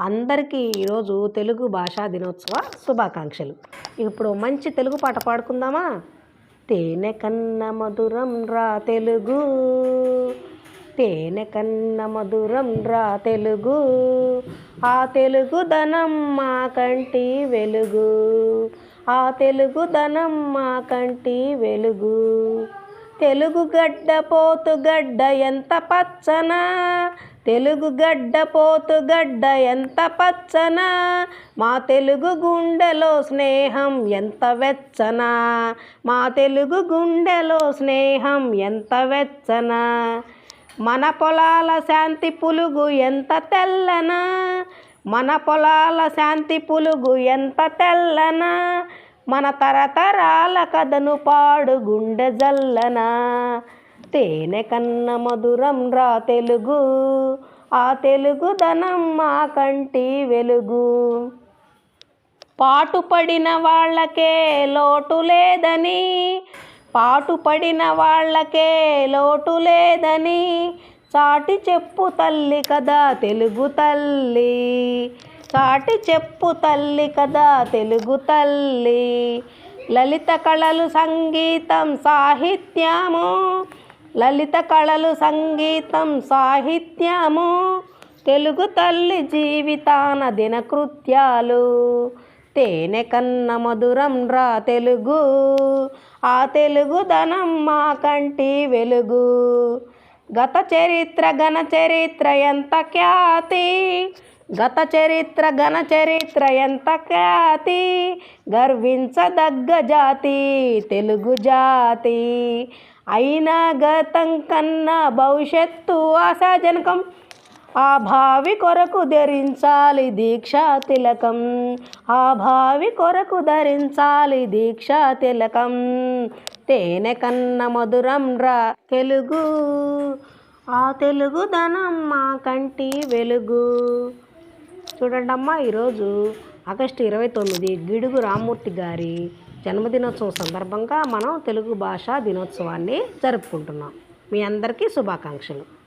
అందరికీ ఈరోజు తెలుగు భాషా దినోత్సవ శుభాకాంక్షలు. ఇప్పుడు మంచి తెలుగు పాట పాడుకుందామా? తేనె కన్న మధురం రా తెలుగు. తేనె కన్న మధురం రా తెలుగు. ఆ తెలుగు ధనం మా కంటి వెలుగు. ఆ తెలుగు ధనం మా కంటి వెలుగు. తెలుగు గడ్డ పోతు గడ్డ ఎంత పచ్చన? తెలుగు గడ్డ పోతు గడ్డ ఎంత పచ్చన? మా తెలుగు గుండెలో స్నేహం ఎంత వెచ్చన? మా తెలుగు గుండెలో స్నేహం ఎంత వెచ్చన? మన పొలాల శాంతి పులుగు ఎంత తెల్లనా? మన పొలాల శాంతి పులుగు ఎంత తెల్లనా? మన తరతరాల కథను పాడు గుండె జల్లన. తేనె కన్న మధురం రా తెలుగు ఆ తెలుగు ధనం మా కంటి వెలుగు. పాటుపడిన వాళ్ళకే లోటు లేదని పాటుపడిన వాళ్ళకే లోటు లేదని చాటి చెప్పు తల్లి కదా తెలుగు తల్లి. చాటి చెప్పు తల్లి కదా తెలుగు తల్లి. లలిత కళలు సంగీతం సాహిత్యము. లలిత కళలు సంగీతం సాహిత్యము. తెలుగు తల్లి జీవితాన దినకృత్యాలు. తేనె కన్న మధురం రా తెలుగు. ఆ తెలుగు ధనం మా కంటి వెలుగు. గత చరిత్ర ఘన చరిత్ర ఎంత ఖ్యాతి. గత చరిత్ర ఘన చరిత్ర ఎంత ఖ్యాతి? గర్వించదగ్గ జాతి తెలుగు జాతి. అయినా గతం కన్నా భవిష్యత్తు ఆశాజనకం. ఆ భావి కొరకు ధరించాలి దీక్షా తిలకం. ఆ భావి కొరకు ధరించాలి దీక్షా తిలకం. తేనె కన్న మధురం రా తెలుగు. ఆ తెలుగు ధనం మా కంటి వెలుగు. చూడండి అమ్మా ఈరోజు ఆగస్టు ఇరవై తొమ్మిది గిడుగు రామ్మూర్తి గారి జన్మదినోత్సవం సందర్భంగా మనం తెలుగు భాషా దినోత్సవాన్ని జరుపుకుంటున్నాం. మీ అందరికీ శుభాకాంక్షలు.